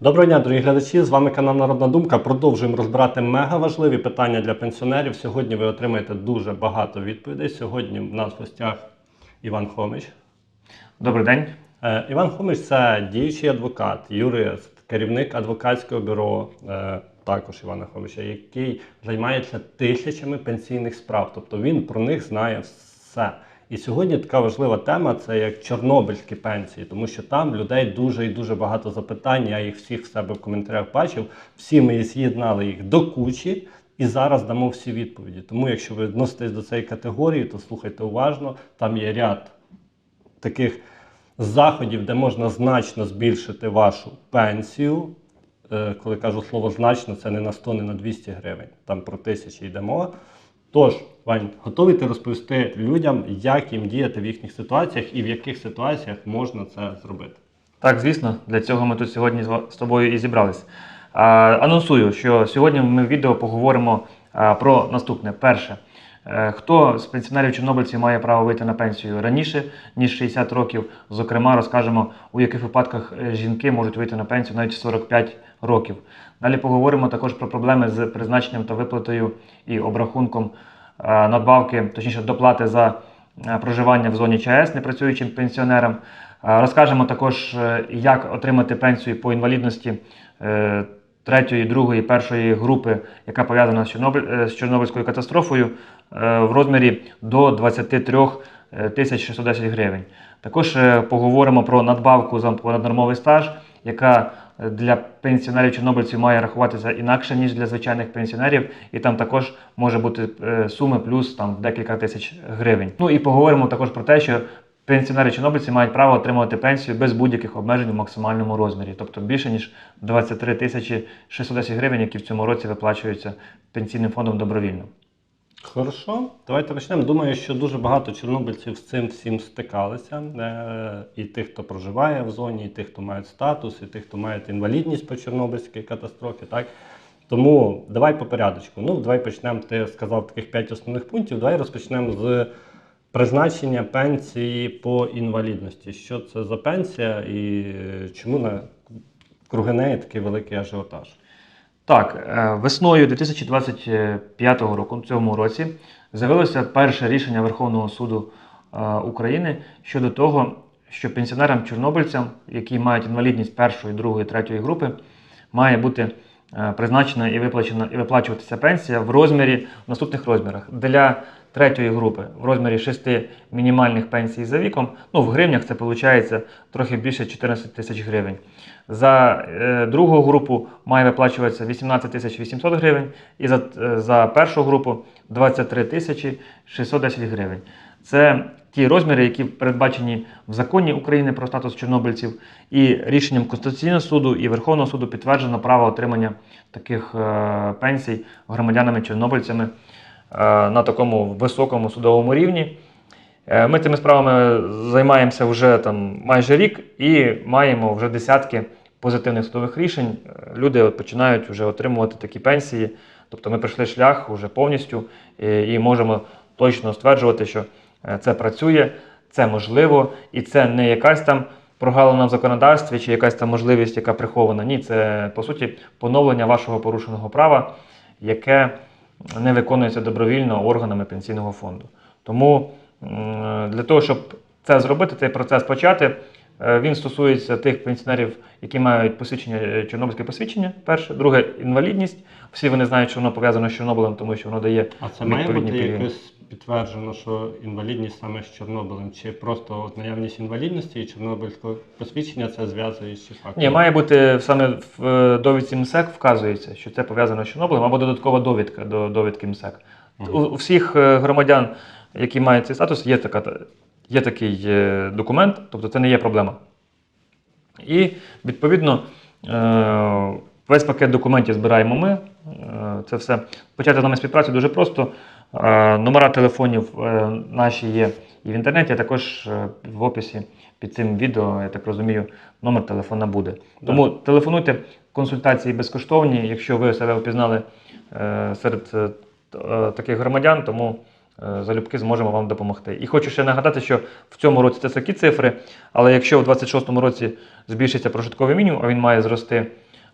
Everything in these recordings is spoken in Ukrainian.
Доброго дня, дорогі глядачі! З вами канал Народна Думка. Продовжуємо розбирати мега важливі питання для пенсіонерів. Сьогодні ви отримаєте дуже багато відповідей. Сьогодні в нас в гостях Іван Хомич. Добрий день. Е, Іван Хомич це діючий адвокат, юрист, керівник адвокатського бюро, е, також Івана Хомича, який займається тисячами пенсійних справ. Тобто він про них знає все. І сьогодні така важлива тема це як чорнобильські пенсії, тому що там людей дуже і дуже багато запитань. Я їх всіх в себе в коментарях бачив. Всі ми з'єднали їх до кучі. І зараз дамо всі відповіді. Тому, якщо ви відноситесь до цієї категорії, то слухайте уважно. Там є ряд таких заходів, де можна значно збільшити вашу пенсію. Е, Коли кажу слово значно, це не на 100, не на 200 гривень. Там про тисячі йде мова. Тож, Вань, готовий ти розповісти людям, як їм діяти в їхніх ситуаціях і в яких ситуаціях можна це зробити? Так, звісно, для цього ми тут сьогодні з тобою і зібрались. А, анонсую, що сьогодні ми в відео поговоримо а, про наступне. Перше, хто з пенсіонерів чорнобильців має право вийти на пенсію раніше, ніж 60 років. Зокрема, розкажемо, у яких випадках е, жінки можуть вийти на пенсію навіть 45 років. Далі поговоримо також про проблеми з призначенням та виплатою і обрахунком е, надбавки, точніше доплати за е, проживання в зоні ЧАЕС непрацюючим пенсіонерам. Е, Розкажемо також, е, як отримати пенсію по інвалідності е, третьої, другої, першої групи, яка пов'язана з, Чорнобиль, е, з Чорнобильською катастрофою, е, в розмірі до 23 е, тисяч 610 гривень. Також е, поговоримо про надбавку за понаднормовий стаж, яка е, для пенсіонерів чорнобильців має рахуватися інакше, ніж для звичайних пенсіонерів, і там також може бути е, суми плюс там декілька тисяч гривень. Ну і поговоримо також про те, що пенсіонери чорнобильці мають право отримувати пенсію без будь-яких обмежень у максимальному розмірі, тобто більше ніж 23 тисячі 610 гривень, які в цьому році виплачуються пенсійним фондом добровільно. Хорошо, давайте почнемо. Думаю, що дуже багато чорнобильців з цим всім стикалися. Е, І тих, хто проживає в зоні, і тих, хто мають статус, і тих, хто мають інвалідність по Чорнобильській катастрофі. Так? Тому давай по порядочку. Ну, давай почнемо. Ти сказав таких п'ять основних пунктів. Давай розпочнемо з призначення пенсії по інвалідності. Що це за пенсія і чому на круги неї такий великий ажіотаж? Так, е, весною 2025 року, в цьому році, з'явилося перше рішення Верховного суду е, України щодо того, що пенсіонерам-чорнобильцям, які мають інвалідність першої, другої, третьої групи, має бути е, призначена і виплачена і виплачуватися пенсія в розмірі в наступних розмірах. Для третьої групи в розмірі 6 мінімальних пенсій за віком. Ну, в гривнях це виходить трохи більше 14 тисяч гривень. За е, другу групу має виплачуватися 18 тисяч 800 гривень, і за, е, за першу групу 23 тисячі 610 гривень. Це ті розміри, які передбачені в законі України про статус чорнобильців, і рішенням Конституційного суду і Верховного суду підтверджено право отримання таких е, пенсій громадянами-чорнобильцями на такому високому судовому рівні. Е, Ми цими справами займаємося вже там майже рік і маємо вже десятки позитивних судових рішень. Е, Люди от починають вже отримувати такі пенсії. Тобто ми пройшли шлях вже повністю і, і можемо точно стверджувати, що е, це працює, це можливо, і це не якась там прогалина в законодавстві чи якась там можливість, яка прихована. Ні, це по суті поновлення вашого порушеного права, яке не виконується добровільно органами пенсійного фонду. Тому для того, щоб це зробити, цей процес почати, е, він стосується тих пенсіонерів, які мають посвідчення е, чорнобильське посвідчення. Перше, друге інвалідність. Всі вони знають, що воно пов'язано з Чорнобилем, тому що воно дає А це має бути якось підтверджено, що інвалідність саме з Чорнобилем, чи просто от наявність інвалідності і Чорнобильського посвідчення це зв'язуючі факти? Ні, має бути саме в е, довідці МСЕК вказується, що це пов'язано з Чорнобилем, або додаткова довідка до довідки МСЕК. Мгм. У, у всіх е, громадян, які мають цей статус, є, така, є такий е, документ, тобто це не є проблема. І відповідно весь пакет документів збираємо ми. Це все. Почати з нами співпрацю дуже просто. Е, Номера телефонів е, наші є і в інтернеті, а також е, в описі під цим відео, я так розумію, номер телефона буде. Да. Тому телефонуйте, консультації безкоштовні, якщо ви себе впізнали серед таких громадян, тому залюбки зможемо вам допомогти. І хочу ще нагадати, що в цьому році це такі цифри, але якщо у 26-му році збільшиться прожитковий мінімум, а він має зрости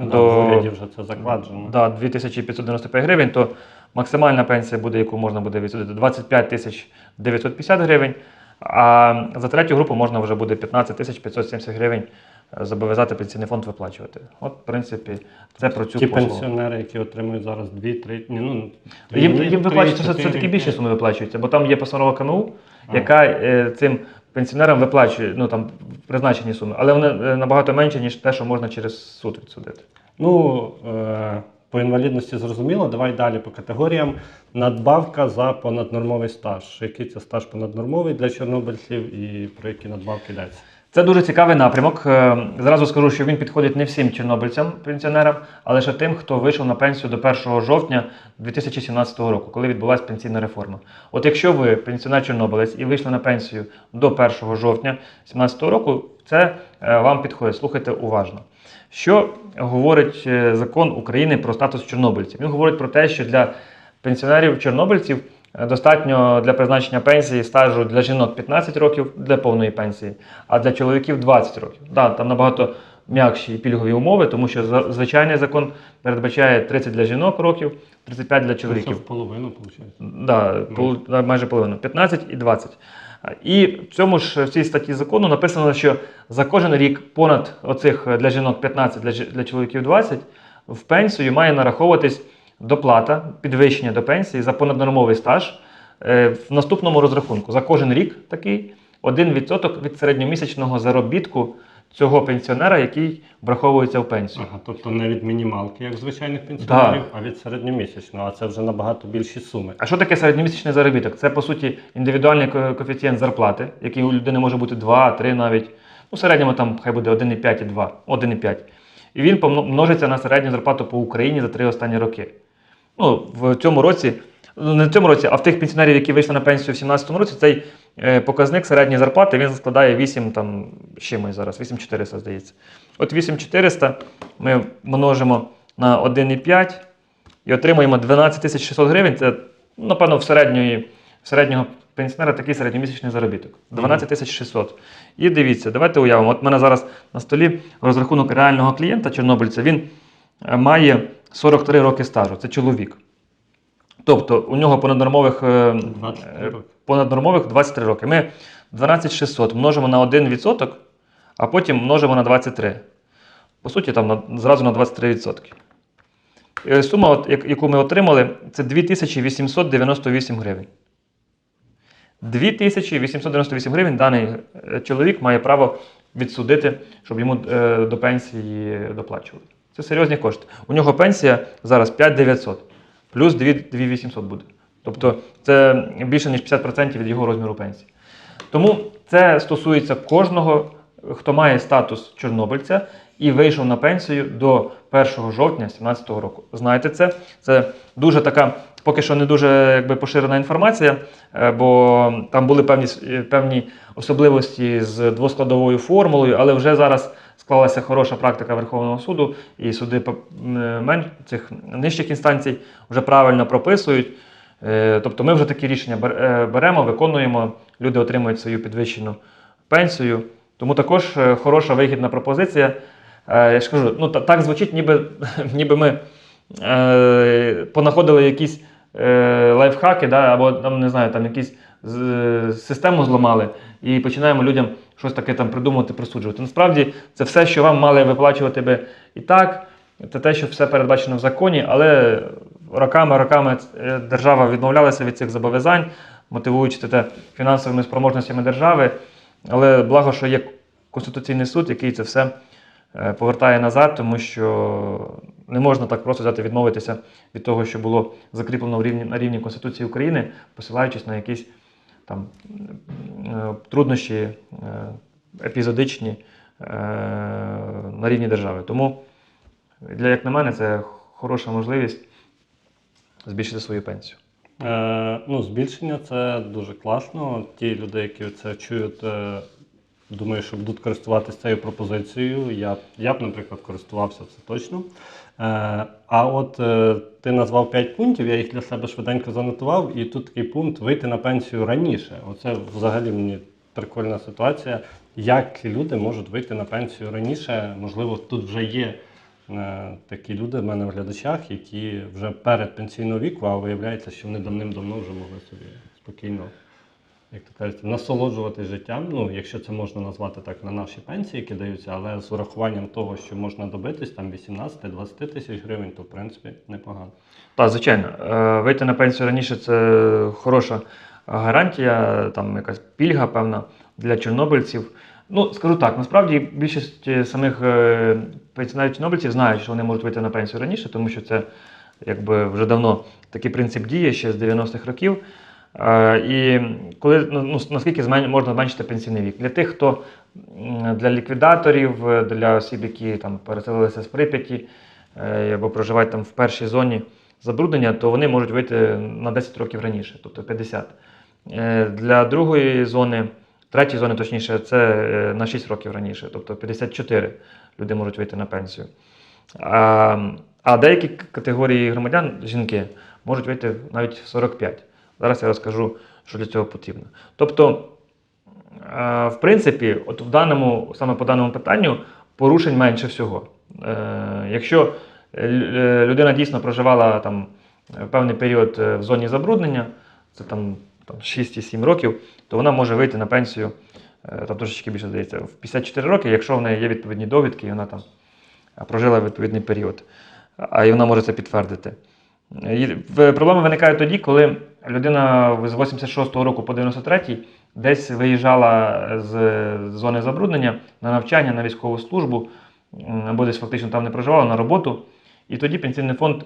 Ну, до вже це закладено. да, 2595 гривень, то максимальна пенсія буде, яку можна буде відсудити, 25 тисяч 950 гривень. А за третю групу можна вже буде 15 тисяч 570 гривень е, зобов'язати пенсійний фонд виплачувати. От, в принципі, це про цю Ті послугу. пенсіонери, які отримують зараз 2-3, ні, ну, Їм, три- їм три, виплачується все, все таки більше суми виплачується, бо там є постанова КМУ, А. яка е, цим пенсіонерам виплачує ну, там, призначені суми, але вони е, набагато менше, ніж те, що можна через суд відсудити. Ну, е, по інвалідності зрозуміло. Давай далі по категоріям. Надбавка за понаднормовий стаж. Який це стаж понаднормовий для чорнобильців і про які надбавки йдеться? Це дуже цікавий напрямок. Е, Зразу скажу, що він підходить не всім чорнобильцям, пенсіонерам, а лише тим, хто вийшов на пенсію до 1 жовтня 2017 року, коли відбулася пенсійна реформа. От якщо ви пенсіонер чорнобилець і вийшли на пенсію до 1 жовтня 2017 року, це е, вам підходить. Слухайте уважно. Що говорить е, закон України про статус чорнобильців? Він говорить про те, що для пенсіонерів-чорнобильців е, достатньо для призначення пенсії стажу для жінок 15 років для повної пенсії, а для чоловіків 20 років. Да, там набагато м'якші пільгові умови, тому що звичайний закон передбачає 30 для жінок років, 35 для чоловіків. Це в половину, виходить. Да, пол- майже половину 15 і 20. І в цьому ж в цій статті закону написано, що за кожен рік понад оцих е, для жінок 15, для, для чоловіків 20 в пенсію має нараховуватись доплата, підвищення до пенсії за понаднормовий стаж е, в наступному розрахунку. За кожен рік такий 1% від середньомісячного заробітку цього пенсіонера, який враховується в пенсію. Ага, тобто не від мінімалки, як звичайних пенсіонерів, а від середньомісячного, а це вже набагато більші суми. А що таке середньомісячний заробіток? Це по суті індивідуальний коефіцієнт зарплати, який у людини може бути 2, 3 навіть. Ну, середньому там хай буде 1,5 і 2, 1,5. І він помно- множиться на середню зарплату по Україні за три останні роки. Ну, в цьому році, ну не в цьому році, а в тих пенсіонерів, які вийшли на пенсію в 2017 році, цей показник середньої зарплати він складає 8 там чимось зараз, 8400, здається. От 8400 ми множимо на 1,5 і отримуємо 12 600 гривень. Це, напевно, в, середньої, в середнього пенсіонера такий середньомісячний заробіток. 12 600. І дивіться, давайте уявимо. От в мене зараз на столі розрахунок реального клієнта чорнобильця. Він е, має 43 роки стажу. Це чоловік. Тобто у нього понаднормових, е, 23 е, роки. понаднормових 23 роки. Ми 12 600 множимо на 1%, а потім множимо на 23. По суті, там на, зразу на 23%. Е, Сума, от, яку ми отримали, це 2898 гривень. 2898 гривень даний е, чоловік має право відсудити, щоб йому е, до пенсії доплачували. Це серйозні кошти. У нього пенсія зараз 5900, плюс 2800 буде. Тобто це більше ніж 50% від його розміру пенсії. Тому це стосується кожного, хто має статус чорнобильця і вийшов на пенсію до 1 жовтня 2017 року. Знаєте це? Це дуже така, поки що не дуже якби, поширена інформація, е, бо там були певні, певні особливості з двоскладовою формулою, але вже зараз склалася хороша практика Верховного суду, і суди по- м, мен- цих нижчих інстанцій вже правильно прописують. Е, Тобто ми вже такі рішення е, беремо, виконуємо, люди отримують свою підвищену пенсію. Тому також е, хороша вигідна пропозиція. Е, Я ж кажу, ну так звучить, ніби, ніби ми е, понаходили якісь е, лайфхаки, да, або там, не знаю, там якісь систему зламали і починаємо людям щось таке там придумувати, присуджувати. Насправді це все, що вам мали виплачувати би і так. Це те, що все передбачено в законі, але роками, роками е, держава відмовлялася від цих зобов'язань, мотивуючи це фінансовими спроможностями держави. Але благо, що є Конституційний суд, який це все е, повертає назад, тому що не можна так просто взяти відмовитися від того, що було закріплено в рівні, на рівні Конституції України, посилаючись на якісь там е, труднощі е, епізодичні е, на рівні держави. Тому для, як на мене, це хороша можливість збільшити свою пенсію. Е, ну, збільшення це дуже класно. Ті люди, які це чують, думаю, що будуть користуватися цією пропозицією. Я, я б, наприклад, користувався це точно. Е, а от е, ти назвав 5 пунктів, я їх для себе швиденько занотував, і тут такий пункт вийти на пенсію раніше. Оце взагалі мені прикольна ситуація. Як люди можуть вийти на пенсію раніше? Можливо, тут вже є е, такі люди в мене в глядачах, які вже перед пенсійного віку, а виявляється, що вони давним-давно вже могли собі спокійно, як то кажуть, насолоджуватись життям. Ну, якщо це можна назвати так на наші пенсії, які даються, але з урахуванням того, що можна добитись там 18-20 тисяч гривень, то в принципі непогано. Так, звичайно, Е, вийти на пенсію раніше це хороша гарантія, там якась пільга певна для чорнобильців. Ну, скажу так, насправді більшість е, самих е, пенсіонерів чорнобильців знають, що вони можуть вийти на пенсію раніше, тому що це якби вже давно такий принцип діє ще з 90-х років. Е, І коли ну, ну, наскільки можна зменшити пенсійний вік? Для тих, хто для ліквідаторів, е, для осіб, які там переселилися з Прип'яті е, або проживають там в першій зоні забруднення, то вони можуть вийти на 10 років раніше, тобто 50. Е, Для другої зони, третьої зони, точніше, це на 6 років раніше, тобто 54 люди можуть вийти на пенсію. А, а деякі категорії громадян, жінки, можуть вийти навіть в 45. Зараз я розкажу, що для цього потрібно. Тобто, е, в принципі, от в даному, саме по даному питанню порушень менше всього. Е, Якщо е, лю- людина дійсно проживала там певний період в зоні забруднення, це там, там 6-7 років, то вона може вийти на пенсію там трошечки більше здається, в 54 роки, якщо в неї є відповідні довідки, і вона там прожила відповідний період. А і вона може це підтвердити. Проблеми виникають тоді, коли людина з 86-го року по 93-й десь виїжджала з зони забруднення на навчання, на військову службу, або десь фактично там не проживала на роботу. І тоді пенсійний фонд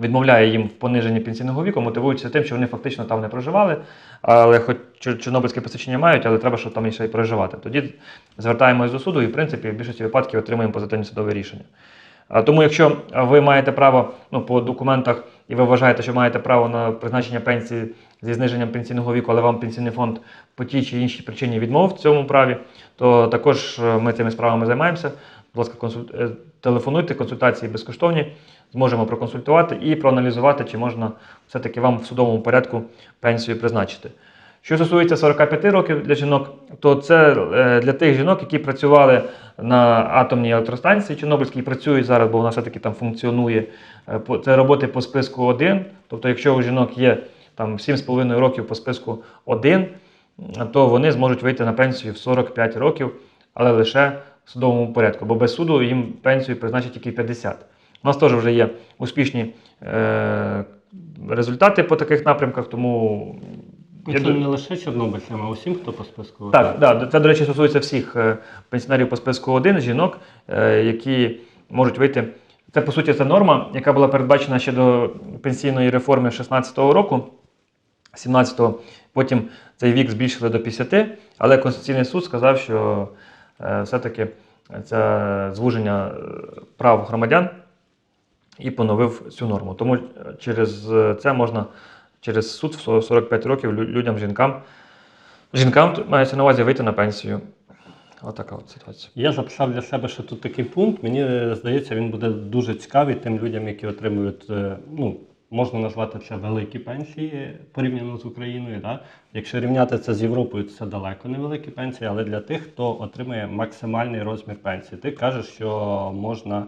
відмовляє їм в пониженні пенсійного віку, мотивуючи тим, що вони фактично там не проживали, але хоч чорнобильське посвідчення мають, але треба, щоб там ще й проживати. Тоді звертаємось до суду і, в принципі, в більшості випадків отримуємо позитивне судове рішення. Тому, якщо ви маєте право ну, по документах і ви вважаєте, що маєте право на призначення пенсії зі зниженням пенсійного віку, але вам пенсійний фонд по тій чи іншій причині відмовив в цьому праві, то також е, ми цими справами займаємося. Будь ласка, консуль... е, телефонуйте, консультації безкоштовні, зможемо проконсультувати і проаналізувати, чи можна все-таки вам в судовому порядку пенсію призначити. Що стосується 45 років для жінок, то це е, для тих жінок, які працювали на атомній електростанції Чорнобильській, і працюють зараз, бо вона все-таки там функціонує. Е, Це роботи по списку 1. Тобто, якщо у жінок є там 7,5 років по списку 1, то вони зможуть вийти на пенсію в 45 років, але лише в судовому порядку, бо без суду їм пенсію призначать тільки 50. У нас теж вже є успішні е, результати по таких напрямках, тому Ну, я Це не лише чорнобильцям, а усім, хто по списку. так, да, це, до речі, стосується всіх е, пенсіонерів по списку 1, жінок, е, які можуть вийти. Це, по суті, це норма, яка була передбачена ще до пенсійної реформи 16-го року, 17-го. Потім цей вік збільшили до 50, але Конституційний суд сказав, що е, все-таки це звуження прав громадян і поновив цю норму. Тому через це можна через суд в 45 років лю- людям, жінкам, жінкам мається на увазі вийти на пенсію. Отака от ситуація. Я записав для себе, що тут такий пункт. Мені е, здається, він буде дуже цікавий тим людям, які отримують, е, ну, можна назвати це великі пенсії порівняно з Україною. Да? Якщо рівняти це з Європою, це далеко не пенсії, але для тих, хто отримує максимальний розмір пенсії. Ти кажеш, що можна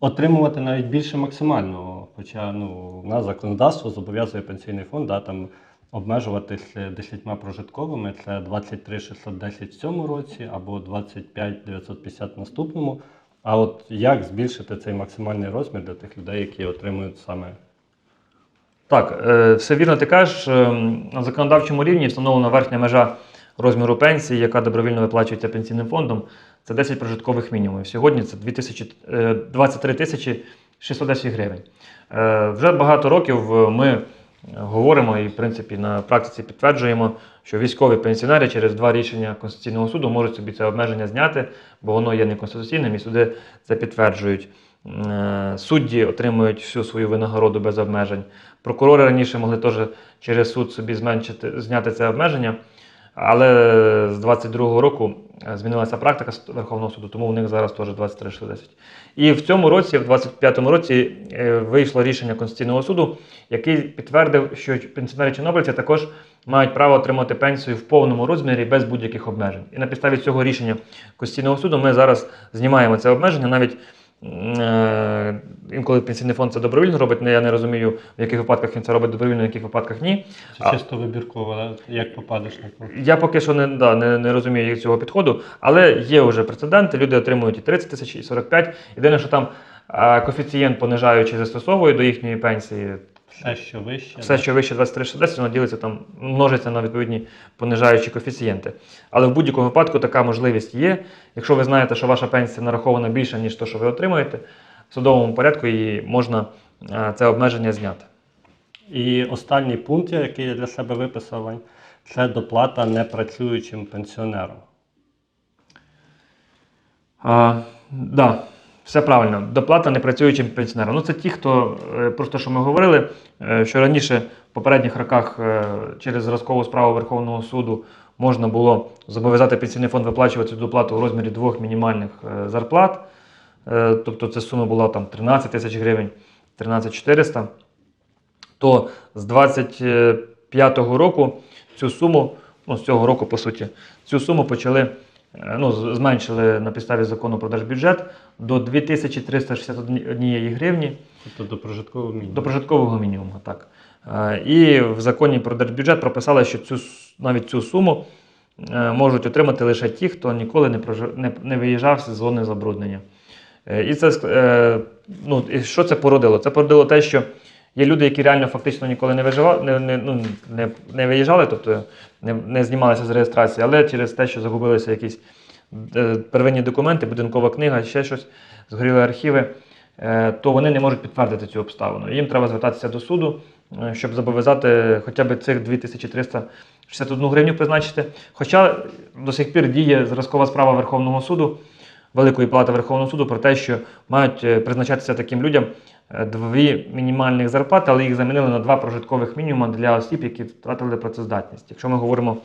отримувати навіть більше максимального. Хоча ну, у нас законодавство зобов'язує пенсійний фонд да, там, обмежуватись е, 10 прожитковими. Це 23 610 в цьому році або 25 950 в наступному. А от як збільшити цей максимальний розмір для тих людей, які отримують саме Так, е, все вірно ти кажеш. Е, На законодавчому рівні встановлена верхня межа розміру пенсії, яка добровільно виплачується пенсійним фондом. Це 10 прожиткових мінімумів. Сьогодні це 2000, е, 23 тисячі 610 гривень. Е, Вже багато років е, ми говоримо і, в принципі, на практиці підтверджуємо, що військові пенсіонери через два рішення Конституційного суду можуть собі це обмеження зняти, бо воно є неконституційним, і суди це підтверджують. Е, Судді отримують всю свою винагороду без обмежень. Прокурори раніше могли теж через суд собі зменшити, зняти це обмеження, але з 22-го року е, змінилася практика Верховного суду, тому у них зараз теж 23-60. І в цьому році, в 25-му році, е, вийшло рішення Конституційного суду, який підтвердив, що пенсіонери чорнобильці також мають право отримати пенсію в повному розмірі без будь-яких обмежень. І на підставі цього рішення Конституційного суду ми зараз знімаємо це обмеження. Навіть Інколи пенсійний фонд це добровільно робить, я не розумію, в яких випадках він це робить добровільно, в яких випадках ні. Це чисто вибірково, да? як попадеш на кого. Я поки що не, да, не, не розумію цього підходу, але є вже прецеденти, люди отримують і 30 тисяч, і 45. Єдине, що там е, коефіцієнт понижаючий застосовує до їхньої пенсії. Все, що вище. Все, що вище 23,60, воно ділиться там, множиться на відповідні понижаючі коефіцієнти. Але в будь-якому випадку така можливість є. Якщо ви знаєте, що ваша пенсія нарахована більше, ніж то, що ви отримуєте, в судовому порядку її можна е, це обмеження зняти. І останній пункт, який я для себе виписав, це доплата непрацюючим пенсіонерам. А, да, все правильно. Доплата непрацюючим пенсіонерам. Ну, це ті, хто, е, про те, що ми говорили, е, що раніше в попередніх роках е, через зразкову справу Верховного суду можна було зобов'язати пенсійний фонд виплачувати цю доплату у розмірі двох мінімальних зарплат. Тобто ця сума була там 13 тисяч гривень, 13 400. То з 25-го року цю суму, ну з цього року, по суті, цю суму почали ну, зменшили на підставі закону про держбюджет до 2361 гривні Тобто до прожиткового мінімуму. до прожиткового мінімуму. Так. Е, І в законі про держбюджет прописали, що цю, навіть цю суму е, можуть отримати лише ті, хто ніколи не, прожи- не, не виїжджав з зони забруднення. Е, І це, е, ну, і що це породило? Це породило те, що є люди, які реально фактично ніколи не, виживали, не, не, ну, не, не виїжджали, тобто не, не знімалися з реєстрації, але через те, що загубилися якісь е, первинні документи, будинкова книга, ще щось, згоріли архіви, е, то вони не можуть підтвердити цю обставину. Їм треба звертатися до суду, е, щоб зобов'язати хоча б цих 2361 гривню призначити. Хоча до сих пір діє зразкова справа Верховного суду, Великої палати Верховного суду про те, що мають е, призначатися таким людям дві мінімальних зарплати, але їх замінили на два прожиткових мінімума для осіб, які втратили працездатність. Якщо ми говоримо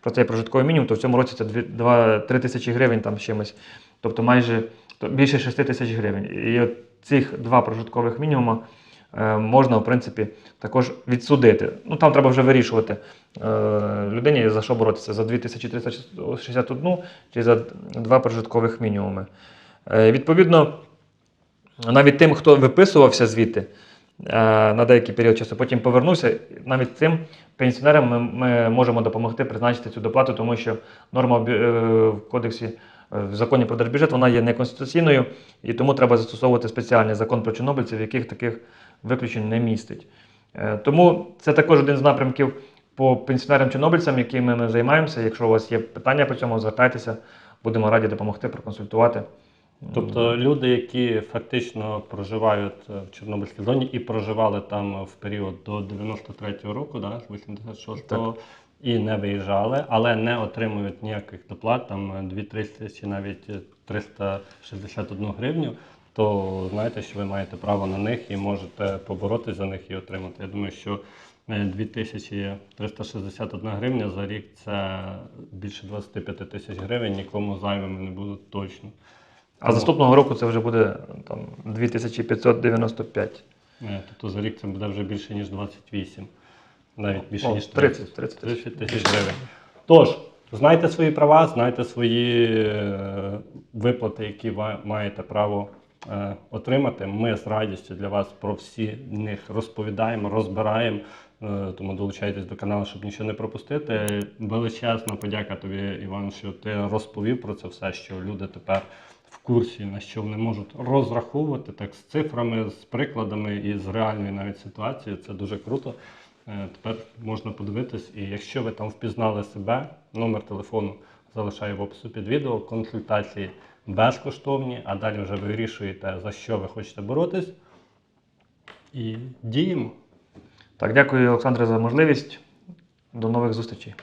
про цей прожитковий мінімум, то в цьому році це 3 тисячі гривень там чимось, тобто майже то більше 6 тисяч гривень. І от цих два прожиткових мінімума е, можна, в принципі, також відсудити. Ну там треба вже вирішувати е, людині, за що боротися, за 2361 чи за два прожиткових мінімуми. Е, відповідно, навіть тим, хто виписувався звідти е, на деякий період часу, потім повернувся, навіть цим пенсіонерам ми, ми можемо допомогти призначити цю доплату, тому що норма е, в кодексі. е, В законі про держбюджет вона є неконституційною, і тому треба застосовувати спеціальний закон про чорнобильців, яких таких виключень не містить. Тому це також один з напрямків по пенсіонерам-чорнобильцям, якими ми займаємося. Якщо у вас є питання по цьому, звертайтеся, будемо раді допомогти, проконсультувати. Тобто люди, які фактично проживають е, в Чорнобильській зоні і проживали там в період до 93-го року, да, з 86-го, і не виїжджали, але не отримують ніяких доплат, там 2 тисячі, навіть е, 361 гривню, то знаєте, що ви маєте право на них і можете поборотися за них і отримати. Я думаю, що е, 2361 гривня за рік це більше 25 тисяч гривень, нікому зайвими не будуть точно. А з наступного року це вже буде там 2595. Е, Тобто за рік це буде вже більше, ніж 28. Навіть більше, О, ніж 30, 30 тисяч. 30 тисяч гривень. Тож, знайте свої права, знайте свої е, виплати, які ви маєте право отримати. Ми з радістю для вас про всі них розповідаємо, розбираємо. Е, Тому долучайтесь до каналу, щоб нічого не пропустити. Величезна подяка тобі, Іван, що ти розповів про це все, що люди тепер в курсі, на що вони можуть розраховувати так з цифрами, з прикладами і з реальної навіть ситуації. Це дуже круто. Е, Тепер можна подивитись, і якщо ви там впізнали себе, номер телефону залишаю в опису під відео. Консультації безкоштовні, а далі вже ви вирішуєте, за що ви хочете боротись. І діємо. Так, дякую, Олександре, за можливість. До нових зустрічей.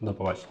До побачення.